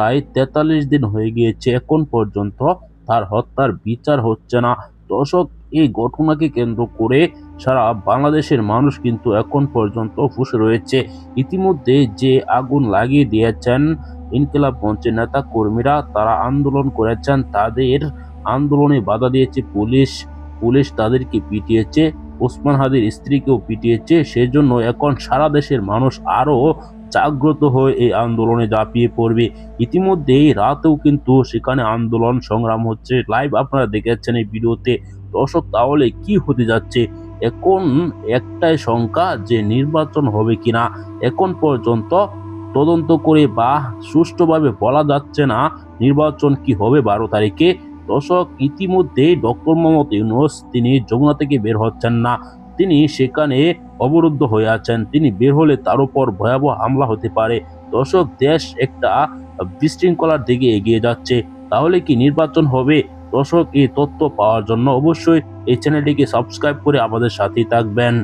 প্রায় তেতাল্লিশ দিন হয়ে গিয়েছে, এখন পর্যন্ত তার হত্যার বিচার হচ্ছে না। দর্শক, এই ঘটনাকে কেন্দ্র করে সারা বাংলাদেশের মানুষ কিন্তু এখন পর্যন্ত ফুসে রয়েছে। ইতিমধ্যে যে আগুন লাগিয়ে দিয়েছেন ইনকিলাব মঞ্চের নেতা কর্মীরা তারা আন্দোলন করেছেন, তাদের আন্দোলনে বাধা দিয়েছে পুলিশ। পুলিশ তাদেরকে পিটিয়েছে, ওসমান হাদির স্ত্রীকেও পিটিয়েছে। সেজন্য এখন সারা দেশের মানুষ আরও জাগ্রত হয়ে এই আন্দোলনে ঝাঁপিয়ে পড়বে। ইতিমধ্যেই রাতেও কিন্তু সেখানে আন্দোলন সংগ্রাম হচ্ছে। লাইভ আপনারা দেখেছেন এই ভিডিওতে। দর্শক, তাহলে কি হতে যাচ্ছে? এখন একটাই শঙ্কা, যে নির্বাচন হবে কিনা? এখন পর্যন্ত তদন্ত করে বা সুষ্ঠুভাবে বলা যাচ্ছে না নির্বাচন কি হবে বারো তারিখে। দর্শক, ইতিমধ্যেই ডক্টর মোহাম্মদ ইউনুস, তিনি যমুনা থেকে বের হচ্ছেন না। তিনি সেখানে অবরুদ্ধ হয়ে আছেন। তিনি বের হলে তার উপর ভয়াবহ হামলা হতে পারে। দর্শক, দেশ একটা বিশৃঙ্খলার দিকে এগিয়ে যাচ্ছে। তাহলে কি নির্বাচন হবে? দর্শক, এই তথ্য পাওয়ার জন্য অবশ্যই এই চ্যানেলটিকে সাবস্ক্রাইব করে আমাদের সাথেই থাকবেন।